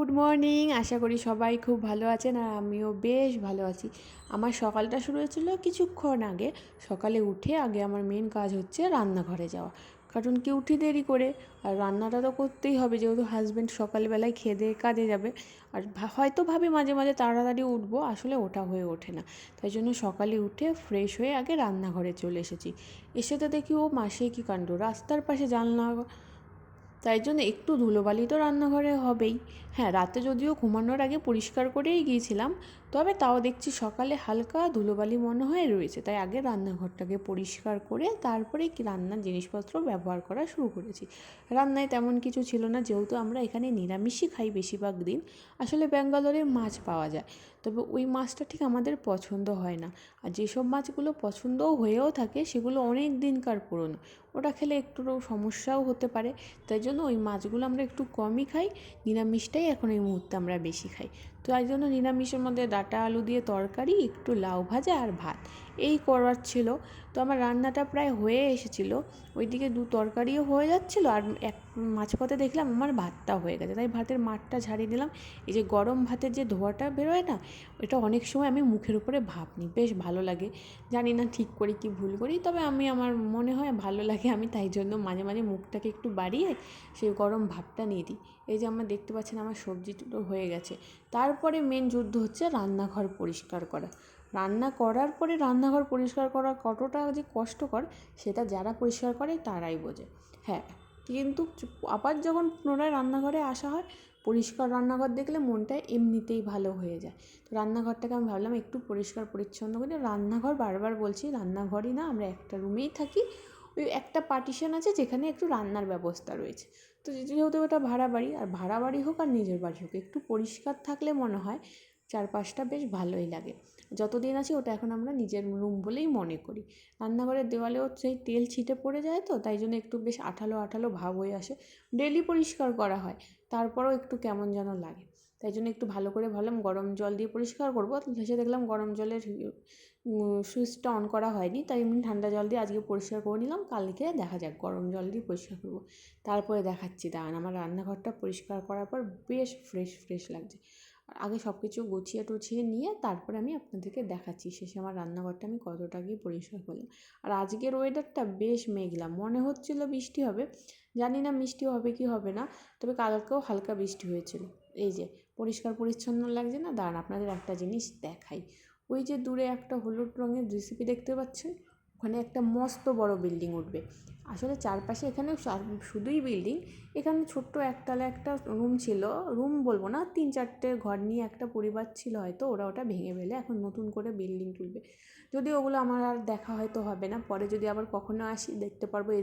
Good morning. আশা করি সবাই খুব ভালো আছেন আর আমিও বেশ ভালো আছি। আমার সকালটা শুরু হয়েছিল কিছুক্ষণ আগে। সকালে উঠে আগে আমার মেন কাজ হচ্ছে রান্নাঘরে যাওয়া। কারণ কি উঠি দেরি করে? আর রান্নাটা তো করতেই হবে, যেহেতু হাজব্যান্ড সকালবেলায় খেয়ে দিয়ে কাজে যাবে। আর হয়তো ভাবে মাঝে মাঝে তাড়াতাড়ি উঠবো, আসলে ওটা হয়ে ওঠে না। তাই জন্য সকালে উঠে ফ্রেশ হয়ে আগে রান্নাঘরে চলে এসেছি। এসে তো দেখি, ও মাসে কি কাণ্ড? রাস্তার পাশে জানলা তাই জন্য একটু ধুলোবালি তো রান্নাঘরে হবেই। হ্যাঁ রাতে যদিও ঘুমানোর আগে পরিষ্কার করেই গিয়েছিলাম, তবে তাও দেখছি সকালে হালকা ধুলোবালি মনে হয় রয়েছে, তাই আগে রান্নাঘরটাকে পরিষ্কার করে তারপরে কি রান্নার জিনিসপত্র ব্যবহার করা শুরু করেছি। রান্নায় তেমন কিছু ছিল না, যেহেতু আমরা এখানে নিরামিষই খাই বেশিরভাগ দিন, আসলে ব্যাঙ্গালোরে মাছ পাওয়া যায়, তবে ওই মাছটা ঠিক আমাদের পছন্দ হয় না। আর যেসব মাছগুলো পছন্দও হয়েও থাকে, সেগুলো অনেক দিনকার পুরনো, ওটা খেলে একটু সমস্যাও হতে পারে, তাই জন্য ওই মাছগুলো আমরা একটু কমই খাই নিরামিষটাই এখন এই মুহূর্তে আমরা বেশি খাই। তো তাই জন্য নিরামিষের মধ্যে ডাটা আলু দিয়ে তরকারি, একটু লাউ ভাজা আর ভাত। এই করার ছিল। তো আমার রান্নাটা প্রায় হয়ে এসেছিল। ওইদিকে দু তরকারিও হয়ে যাচ্ছিল আর এক মাঝপথে দেখলাম আমার ভাতটা হয়ে গেছে। তাই ভাতের মাঠটা ঝাড়িয়ে দিলাম। এই যে গরম ভাতের যে ধোয়াটা বেরোয় না ওটা অনেক সময় আমি মুখের উপরে ভাপ নিই বেশ ভালো লাগে। জানি না ঠিক করি কি ভুল করি, তবে আমি আমার মনে হয় ভালো লাগে। আমি তাই জন্য মাঝে মাঝে মুখটাকে একটু বাড়িয়ে সেই গরম ভাপটা নিয়ে দিই। এই যে আমার দেখতে পাচ্ছেন আমার সবজি হয়ে গেছে। তারপরে মেন যুদ্ধ হচ্ছে রান্নাঘর পরিষ্কার করা। রান্না করার পরে রান্নাঘর পরিষ্কার করা কতটা যে কষ্টকর, সেটা যারা পরিষ্কার করে তারাই বোঝে। হ্যাঁ কিন্তু আবার যখন পুনরায় রান্নাঘরে আসা হয়, পরিষ্কার রান্নাঘর দেখলে মনটা এমনিতেই ভালো হয়ে যায়। তো রান্নাঘরটাকে আমি ভাবলাম একটু পরিষ্কার পরিচ্ছন্ন করে, রান্নাঘর বারবার বলছি, রান্নাঘরই না, আমরা একটা রুমেই থাকি ওই একটা পার্টিশন আছে যেখানে একটু রান্নার ব্যবস্থা রয়েছে। তো যেহেতু ওটা ভাড়া বাড়ি, আর ভাড়া বাড়ি হোক আর নিজের বাড়ি হোক, একটু পরিষ্কার থাকলে মনে হয় চারপাশটা বেশ ভালোই লাগে। যতদিন আছি ওটা এখন আমরা নিজের রুম বলেই মনে করি। রান্নাঘরের দেওয়ালেও সেই তেল ছিটে পড়ে যায় তো, তাই জন্য একটু বেশ আঠালো আঠালো ভাব হয়ে আসে। ডেলি পরিষ্কার করা হয়, তারপরেও একটু কেমন যেন লাগে। তাই জন্য একটু ভালো করে ভাবলাম গরম জল দিয়ে পরিষ্কার করব। শেষে দেখলাম গরম জলের সুইচটা অন করা হয়নি। তাই এমনি ঠান্ডা জল দিয়ে আজকে পরিষ্কার করে নিলাম। কালকে দেখা যাক গরম জল দিয়ে পরিষ্কার করব। তারপরে দেখাচ্ছি, দাঁড়ান, আমার রান্নাঘরটা পরিষ্কার করার পর বেশ ফ্রেশ ফ্রেশ লাগছে। আগে সব কিছু গুছিয়ে টুছিয়ে নিয়ে তারপরে আমি আপনাদেরকে দেখাচ্ছি, শেষে আমার রান্নাঘরটা আমি কতটা গিয়ে পরিষ্কার করলাম। আর আজকের ওয়েদারটা বেশ মেঘলা। মনে হচ্ছিল বৃষ্টি হবে। জানি না মিষ্টি হবে কি হবে না, তবে কালকেও হালকা বৃষ্টি হয়েছিল। এই যে পরিষ্কার পরিচ্ছন্ন লাগছে না। দাঁড়ান, আপনাদের একটা জিনিস দেখাই। ওই যে দূরে একটা হলুদ রঙের রেসিপি দেখতে পাচ্ছেন? ওখানে একটা মস্ত বড় বিল্ডিং উঠবে। আসলে চারপাশে এখানে শুধুই বিল্ডিং। এখানে ছোট্ট একতলা একটা রুম ছিল। রুম বলব না, তিন চারটে ঘর নিয়ে একটা পরিবার ছিল হয়তো, ওরা ওটা ভেঙে ফেলে এখন নতুন করে বিল্ডিং তুলবে। যদি ওগুলো আমার আর দেখা হয়তো হবে না, পরে যদি আবার কখনো আসি, দেখতে পারব এই